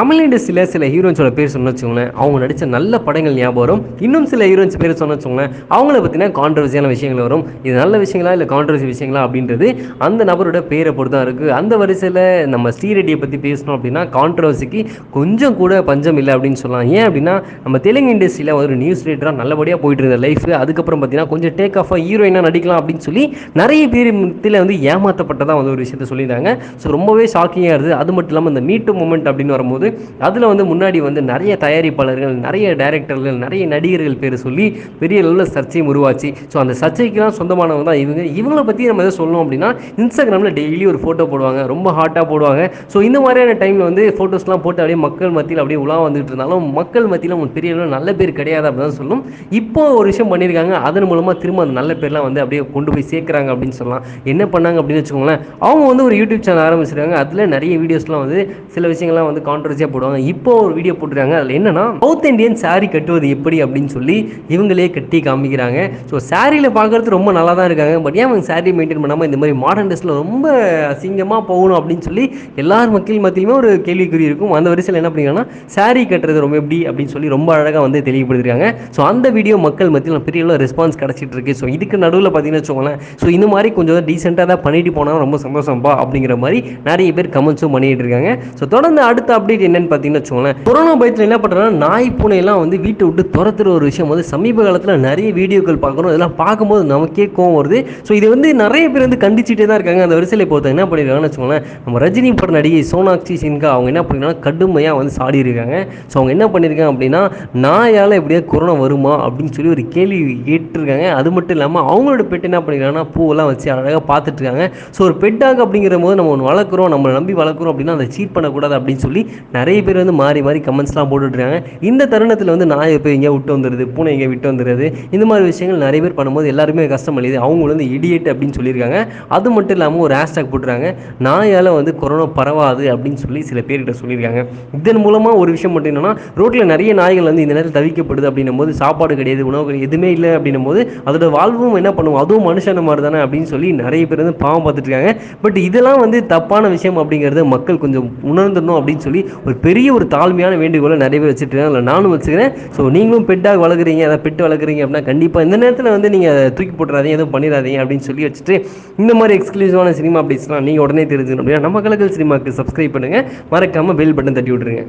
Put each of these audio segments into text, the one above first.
தமிழ் இண்டஸ்ட்ரியில் சில ஹீரோயின்ஸோட பேர் சொன்ன வச்சுக்கோங்களேன். அவங்க நடித்த நல்ல படங்கள் ஞாபகம் வரும். இன்னும் சில ஹீரோயின்ஸ் பேர் சொன்ன வச்சுக்கோங்களேன். அவங்கள பற்றின கான்ட்ரவர்சியான விஷயங்கள் வரும். இது நல்ல விஷயங்களா இல்லை கான்ட்ரவர்சி விஷயங்களா அப்படின்றது அந்த நபரோட பேரை பொறுத்து தான் இருக்குது அந்த வரிசையில் நம்ம ஸ்ரீரெட்டியை பற்றி பேசணும் அப்படின்னா கான்ட்ரவர்சிக்கு கொஞ்சம் கூட பஞ்சம் இல்லை அப்படின்னு சொல்லலாம். ஏன் அப்படின்னா நம்ம தெலுங்கு இண்டஸ்ட்ரியில் ஒரு நியூஸ் ரேட்டராக நல்லபடியாக போயிட்டு இருந்த லைஃப் அதுக்கப்புறம் பார்த்தீங்கன்னா கொஞ்சம் டேக் ஆஃபாக ஹீரோயினாக நடிக்கலாம் அப்படின்னு சொல்லி நிறைய பேர் மத்தியில் வந்து ஏமாற்றப்பட்டதாக வந்து ஒரு விஷயத்த சொல்லியிருந்தாங்க. ஸோ ரொம்பவே ஷாக்கிங்காக இருந்தது. அது மட்டும் இல்லாமல் இந்த மீட்டு மூமெண்ட் அப்படின்னு வரும்போது அதில் வந்து முன்னாடி வந்து நிறைய தயாரிப்பாளர்கள் நிறைய டைரக்டர்கள் நிறைய நடிகர்கள் பேர் சொல்லி பெரிய அளவில் சர்ச்சையும் உருவாச்சு. ஸோ அந்த சர்ச்சைக்கெல்லாம் சொந்தமானவங்க தான் இவங்க. இவங்கள பற்றி நம்ம எதை சொல்லணும் அப்படின்னா இன்ஸ்டாகிராமில் டெய்லி ஒரு ஃபோட்டோ போடுவாங்க. ரொம்ப ஹாட்டாக போடுவாங்க. ஸோ இந்த மாதிரியான டைமில் வந்து ஃபோட்டோஸ்லாம் போட்டு அப்படியே மக்கள் மத்தியில் அப்படியே உலா வந்துட்டு இருந்தாலும் மக்கள் மத்தியில் அவங்க பெரிய அளவில் நல்ல பேர் கிடையாது அப்படின்னு தான் சொல்லணும். இப்போ ஒரு விஷயம் பண்ணியிருக்காங்க. அதன் மூலமாக திரும்ப அந்த நல்ல பேர்லாம் வந்து அப்படியே கொண்டு போய் சேர்க்குறாங்க அப்படின்னு சொல்லலாம். என்ன பண்ணாங்க அப்படின்னு வச்சுக்கோங்களேன். அவங்க வந்து ஒரு யூடியூப் சேனல் ஆரம்பிச்சிருக்காங்க. அதில் நிறைய வீடியோஸ்லாம் வந்து சில விஷயங்கள்லாம் வந்து கான்ட்ரவர்சியாக போடுவாங்க. இப்போ ஒரு வீடியோ போட்டுருக்காங்க. அதில் என்னன்னா சவுத் இந்தியன் saree கட்டுவது எப்படி அப்படின்னு சொல்லி இவங்களே கட்டி காமிக்கிறாங்க. ஸோ சாரியில் பார்க்கறது ரொம்ப நல்லா தான் இருக்காங்க. பட் ஏன் அவங்க சாரி மெயின்டைன் பண்ணாமல் இந்த மாதிரி மாடர்ன் ட்ரெஸ்ஸில் ரொம்ப அசிங்கமாக போகணும் அப்படின்னு சொல்லி எல்லார் மக்கள் மத்தியுமே ஒரு கேள்விக்குறி இருக்கும். அந்த வரிசையில் என்ன பண்ணிங்கன்னா சாரி கட்டுறது ரொம்ப எப்படி அப்படின்னு சொல்லி ரொம்ப அழகாக வந்து தெளிவுபடுத்திருக்காங்க. ஸோ அந்த வீடியோ மக்கள் மத்தியில் பெரிய அளவு ரெஸ்பான்ஸ் கிடச்சிட்டு இருக்கு ஸோ இதுக்கு நடுவில் பார்த்தீங்கன்னு வச்சுக்கோங்களேன். ஸோ இந்த மாதிரி கொஞ்சம் டீசெண்டாக தான் பண்ணிட்டு போனால் ரொம்ப சந்தோஷம்ப்பா அப்படிங்கிற மாதிரி நிறைய பேர் கமெண்ட்ஸும் பண்ணிட்டு இருக்காங்க. ஸோ தொடர்ந்து அடுத்த அப்டேட் என்னன்னு பார்த்தீங்கன்னு வச்சுக்கோங்களேன் கொரோனா பயத்தில் என்ன பண்ணுறாங்கன்னா நாய் பூனையெல்லாம் வந்து வீட்டை விட்டு துரத்துற ஒரு விஷயம் வந்து சமீப காலத்தில் நிறைய வீடியோக்கள் பார்க்குறோம் இதெல்லாம் பார்க்கும்போது நமக்கே கோவம் வருது. ஸோ இது வந்து நிறைய பேர் வந்து கண்டிச்சுட்டே தான் இருக்காங்க. அந்த வரிசையில் இப்போ என்ன பண்ணியிருக்காங்கன்னு வச்சுக்கோங்களேன் நம்ம ரஜினி பட நடிகை சோனாக்ஷி சின்கா அவங்க என்ன பண்ணிருக்காங்கன்னா கடுமையாக வந்து சாடி இருக்காங்க. ஸோ அவங்க என்ன பண்ணியிருக்காங்க அப்படின்னா நாயால் எப்படியா கொரோனா வருமா அப்படின்னு சொல்லி ஒரு கேள்வி கேட்டிருக்காங்க. அது மட்டும் இல்லாமல் அவங்களோட பெட் என்ன பண்ணிருக்காங்கன்னா பூவெல்லாம் வச்சு அழகாக பார்த்துட்டு இருக்காங்க. ஸோ ஒரு பெட்டாக அப்படிங்கிற போது நம்ம ஒன்று வளர்க்குறோம் நம்மளை நம்பி வளர்க்குறோம் அப்படின்னா அதை சீட் பண்ணக்கூடாது அப்படின்னு சொல்லி நிறைய பேர் வந்து மாறி மாறி கமெண்ட்ஸ்லாம் போட்டுட்ருக்காங்க. இந்த தருணத்தில் வந்து நாயை போய் எங்கேயா விட்டு வந்துடுது பூனை எங்கேயா விட்டு வந்துடுது இந்த மாதிரி விஷயங்கள் நிறைய பேர் பண்ணும்போது எல்லாருமே கஷ்டம் அழியுது அவங்க வந்து இடியட் அப்படின்னு சொல்லியிருக்காங்க. அது மட்டும் இல்லாமல் ஒரு ஹேஷ்டாக் போட்டுருக்காங்க. நாயால் வந்து கொரோனா பரவாது அப்படின்னு சொல்லி சில பேர்கிட்ட சொல்லியிருக்காங்க. இதன் மூலமாக ஒரு விஷயம் மட்டும் என்னென்னா ரோட்டில் நிறைய நாய்கள் வந்து இந்த நேரத்தில் தவிக்கப்படுது அப்படின்னும் போது சாப்பாடு கிடையாது உணவு எதுவுமே இல்லை அப்படின்னும் போது அதோட வாழ்வும் என்ன பண்ணுவோம் அதுவும் மனுஷன மாதிரி தானே அப்படின்னு சொல்லி நிறைய பேர் வந்து பாவம் பார்த்துட்டு இருக்காங்க பட் இதெல்லாம் வந்து தப்பான விஷயம் அப்படிங்கிறத மக்கள் கொஞ்சம் உணர்ந்துடணும் அப்படின்னு சொல்லி ஒரு பெரிய ஒரு தாழ்மையான வேண்டுகோளை நிறைய பேர் வச்சுட்டு இல்லை அதில் நானும் வச்சுக்கிறேன். ஸோ நீங்களும் பெட்டாக வளர்க்குறீங்க. அதை பெட்டு வளர்க்குறீங்க அப்படின்னா கண்டிப்பாக இந்த நேரத்தில் வந்து நீங்கள் தூக்கி போட்டுறாதீங்க எதுவும் பண்ணிடாதீங்க அப்படின்னு சொல்லி வச்சுட்டு இந்த மாதிரி எக்ஸ்க்ளூசிவான சினிமா அப்டேட்ஸ்லாம் நீங்கள் உடனே தெரிஞ்சுக்கணும் அப்படின்னா நம்ம கலக்கல் சினிமாவுக்கு சப்ஸ்கிரைப் பண்ணுங்கள் மறக்காமல் பெல் பட்டன் தட்டி விட்ருங்க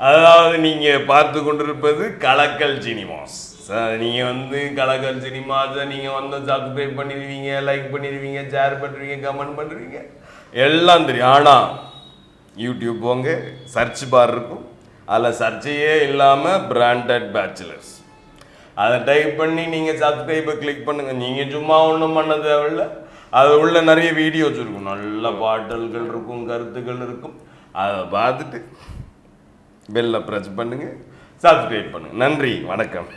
அதாவது நீங்கள் பார்த்து கொண்டிருப்பது கலக்கல் சினிமாஸ். சார் வந்து கலக்கல் சினிமாஸை நீங்கள் வந்து சப்ஸ்கிரைப் பண்ணிடுவீங்க லைக் பண்ணிடுவீங்க ஷேர் பண்ணுறீங்க கமெண்ட் பண்ணுறீங்க எல்லாம் தெரியும். ஆனால் யூடியூப் போங்க சர்ச் பார் இருக்கும். அதில் சர்ச்சையே இல்லாமல் பிராண்டட் பேச்சுலர்ஸ் அதை டைப் பண்ணி நீங்கள் சப்ஸ்கிரைபை கிளிக் பண்ணுங்கள் நீங்கள் சும்மா ஒன்றும் பண்ண தேவையில்ல. அது உள்ள நிறைய வீடியோஸ் இருக்கும். நல்ல பாட்டல்கள் இருக்கும் கருத்துக்கள் இருக்கும். அதை பார்த்துட்டு பெல்லை ப்ரெஸ் பண்ணுங்கள் சப்ஸ்கிரைப் பண்ணுங்கள் நன்றி. வணக்கம்.